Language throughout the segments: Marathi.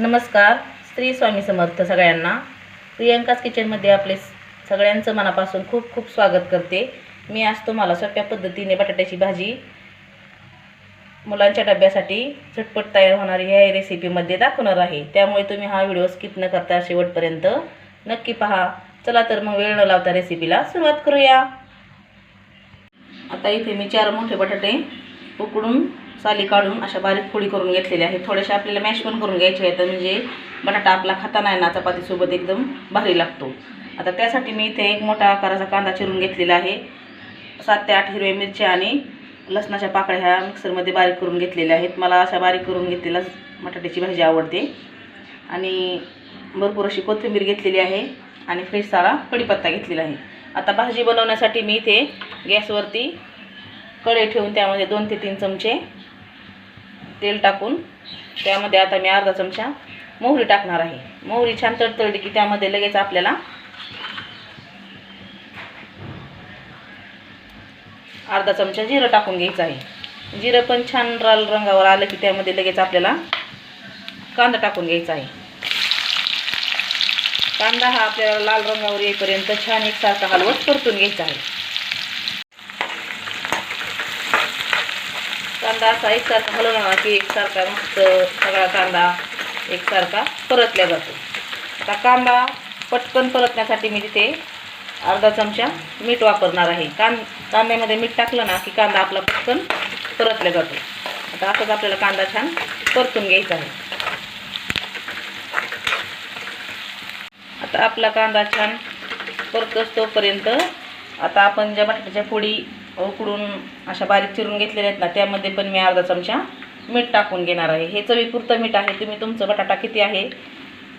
नमस्कार श्री स्वामी समर्थ सगळ्यांना. प्रियंकाच किचनमध्ये आपले सगळ्यांचं मनापासून खूप खूप स्वागत करते. मी आज तुम्हाला सोप्या पद्धतीने बटाट्याची भाजी मुलांच्या डब्यासाठी झटपट तयार होणारी ह्या रेसिपीमध्ये दाखवणार आहे. त्यामुळे तुम्ही हा व्हिडिओ स्किप न करता शेवटपर्यंत नक्की पहा. चला तर मग वेळ न लावता रेसिपीला सुरुवात करूया. आता इथे मी चार मोठे बटाटे उकडून साली काढून अशा बारीक फोडी करून घेतलेल्या आहेत. थोड्याशा आपल्याला मॅश पण करून घ्यायचे आहेत. म्हणजे बटाटा आपला खाताना आहे ना चपातीसोबत एकदम भारी लागतो. आता त्यासाठी मी इथे एक मोठा आकाराचा कांदा चिरून घेतलेला आहे. सात ते आठ हिरव्या मिरच्या आणि लसणाच्या पाकळ्या ह्या मिक्सरमध्ये बारीक करून घेतलेल्या आहेत. मला अशा बारीक करून घेतलेलाच बटाट्याची भाजी आवडते. आणि भरपूर अशी कोथिंबीर घेतलेली आहे आणि फ्रेश साळा कढीपत्ता घेतलेला आहे. आता भाजी बनवण्यासाठी मी इथे गॅसवरती कढई ठेवून त्यामध्ये दोन ते तीन चमचे तेल टाकून त्यामध्ये आता मी अर्धा चमचा मोहरी टाकणार आहे. मोहरी छान तडतडली की त्यामध्ये लगेच आपल्याला अर्धा चमचा जिरं टाकून घ्यायचं आहे. जिरं पण छान लाल रंगावर आलं की त्यामध्ये लगेच आपल्याला कांदा टाकून घ्यायचा आहे. कांदा हा आपल्याला लाल रंगावर येईपर्यंत छान एकसारखा हलवत परतून घ्यायचा आहे. कांदा असा एकसारखा हलवला ना की एकसारखा मस्त सगळा कांदा एकसारखा परतल्या जातो. आता कांदा पटकन परतण्यासाठी मी तिथे अर्धा चमचा मीठ वापरणार आहे. कां कांद्यामध्ये मीठ टाकलं ना की कांदा आपला पटकन परतल्या जातो. आता असंच आपल्याला कांदा छान परतून घ्यायचा आहे. आता आपला कांदा छान परत तोपर्यंत आता आपण ज्या बटाट्याच्या फोडी उकडून अशा बारीक चिरून घेतलेल्या आहेत ना त्यामध्ये पण मी अर्धा चमचा मीठ टाकून घेणार आहे. हे चवीपुरतं मीठ आहे. तुम्ही तुमचं बटाटा किती आहे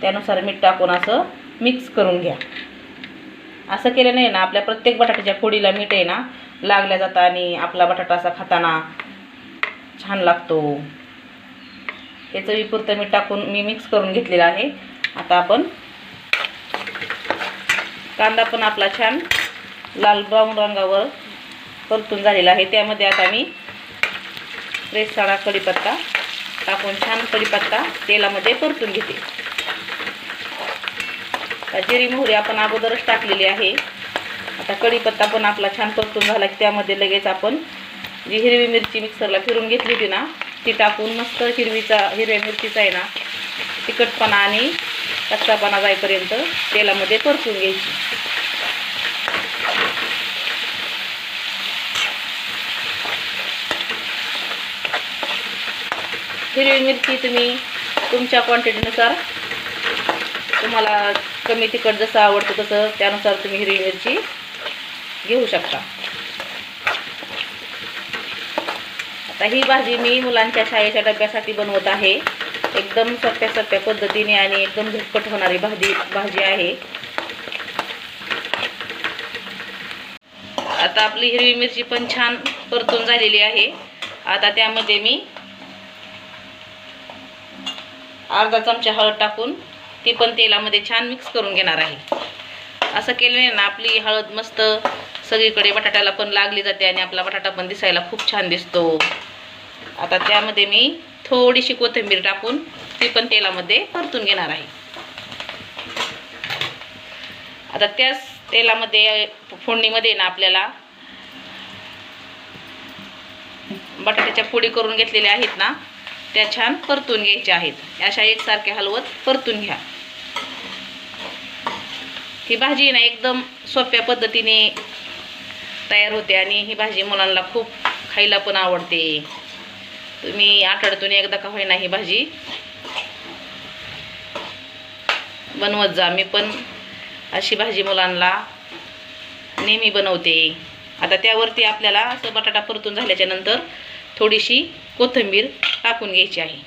त्यानुसार मीठ टाकून असं मिक्स करून घ्या. असं केलं नाही ना आपल्या प्रत्येक बटाट्याच्या फोडीला मीठ आहे ना लागल्या जातं आणि आपला बटाटा असा खाताना छान लागतो. हे चवीपुरतं मीठ टाकून मी मिक्स करून घेतलेलं आहे. आता आपण कांदा पण आपला छान लाल ब्राऊन रंगावर परतून झालेला आहे. त्यामध्ये आता मी फ्रेश कढीपत्ता टाकून छान कढीपत्ता तेलामध्ये परतून घेते. आता जिरी मोहरी आपण अगोदरच टाकलेली आहे. आता कढीपत्ता पण आपला छान परतून झाला की त्यामध्ये लगेच आपण जी हिरवी मिरची मिक्सरला फिरून घेतली होती ना ती टाकून मस्त हिरवीचा हिरव्या मिरचीचा आहे ना तिखटपणा आणि कच्चापणा जाईपर्यंत तेलामध्ये परतून घ्यायची. हिरवी मिरची तुम्ही तुमच्या क्वांटिटीनुसार तुम्हाला कमी तिखट जसं आवडतं तसं त्यानुसार तुम्ही हिरवी मिरची घेऊ शकता. आता ही भाजी मी मुलांच्या शाळेच्या डब्यासाठी बनवत आहे. एकदम सोप्या सोप्या पद्धतीने आणि एकदम झटपट होणारी भाजी भाजी आहे. आता आपली हिरवी मिरची पण छान परतून झालेली आहे. आता त्यामध्ये मी अर्धा चमचा हळद टाकून ती पण तेलामध्ये छान मिक्स करून घेणार आहे. असं केल्याने ना आपली हळद मस्त सगळीकडे बटाट्याला पण लागली जाते आणि आपला बटाटा पण दिसायला खूप छान दिसतो. आता त्यामध्ये मी थोडीशी कोथिंबीर टाकून ती पण तेलामध्ये परतून घेणार आहे. आता त्याच तेलामध्ये फोडणीमध्ये ना आपल्याला बटाट्याच्या फोडी करून घेतलेल्या आहेत ना त्या छान परतून घ्यायच्या आहेत. अशा एकसारख्या हलवत परतून घ्या. ही भाजी ना एकदम सोप्या पद्धतीने तयार होते आणि ही भाजी मुलांना खूप खायला पण आवडते. तुम्ही आठवड्यातून एकदा का होईना ही भाजी बनवत जा. मी पण अशी भाजी मुलांना नेहमी बनवते. आता त्यावरती आपल्याला असं बटाटा परतून झाल्याच्यानंतर थोडीशी कोथिंबीर टाकून घ्यायची आहे.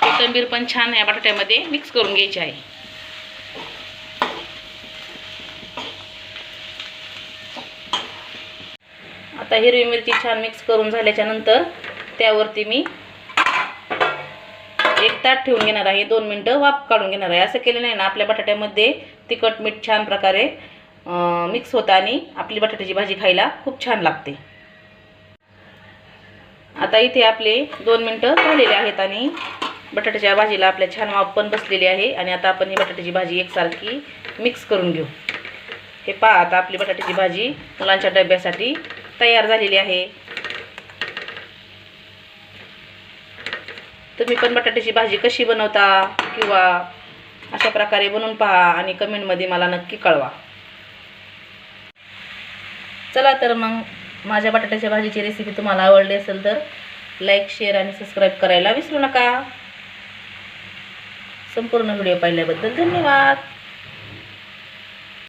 कोथिंबीर पण छान या बटाट्यामध्ये मिक्स करून घ्यायची आहे. आता हिरवी मिरची छान मिक्स करून झाल्याच्यानंतर त्यावरती मी एक ताट ठेवून घेणार आहे. दोन मिनटं वाफ काढून घेणार आहे. असं केलं नाही ना आपल्या बटाट्यामध्ये तिखट मीठ छान प्रकारे मिक्स होतं आणि आपली बटाट्याची भाजी खायला खूप छान लागते. आता इथे आपले दोन मिनटं झालेले आहेत आणि बटाट्याच्या भाजीला आपल्या छान वाफ पण बसलेली आहे आणि आता आपण ही बटाट्याची भाजी एकसारखी मिक्स करून घेऊ. हे पहा आता आपली बटाट्याची भाजी मुलांच्या डब्यासाठी तयार झालेली आहे. तुम्ही पण बटाट्याची भाजी कशी बनवता किंवा अशा प्रकारे बनवून पहा आणि कमेंटमध्ये मला नक्की कळवा. चला तर मग माझ्या बटाट्याच्या भाजीची रेसिपी तुम्हाला आवडली असेल तर लाईक शेअर आणि सबस्क्राईब करायला विसरू नका. संपूर्ण व्हिडिओ पाहिल्याबद्दल धन्यवाद.